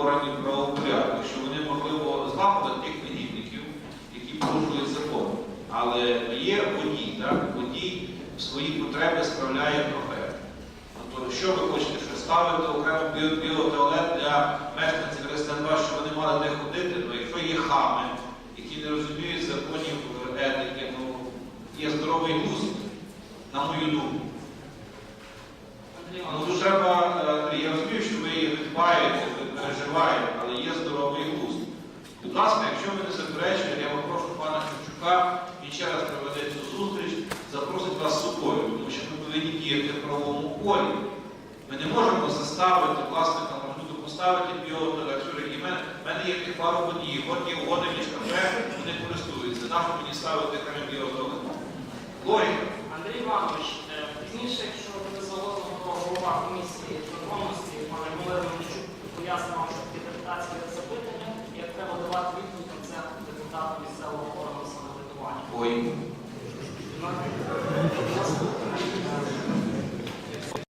органів правопорядку, що вони, можливо, злагодять тих негідників, які порушують закон. Але є водій, так? Водій свої потреби справляє трохи. Тобто, що ви хочете, що ставити окремо біо- біотуалет для мешканців Ресенба, щоб вони мали де ходити, ну якщо є хами, які не розуміють законів е, етики, ну є здоровий глузд, на мою думку. Ну треба, е, я розумію, що ви її дбаєте, ви але є здоровий глузд. Будь ласка, якщо ви не заперечуєте, я попрошу пана Шевчука, він ще раз проведе цю зустріч, запросить вас з собою, тому що ми повинні діяти в правовому полі. Ми не можемо заставити власника маршруту поставити біотелектори. І в мене, є тих пару водіїв, от є угода між кафе, вони користуються. Нащо мені ставити біотуалет? Логіка. Депутатське запитання, як треба давати відповідь на це депутату місцевого органу самоврядування.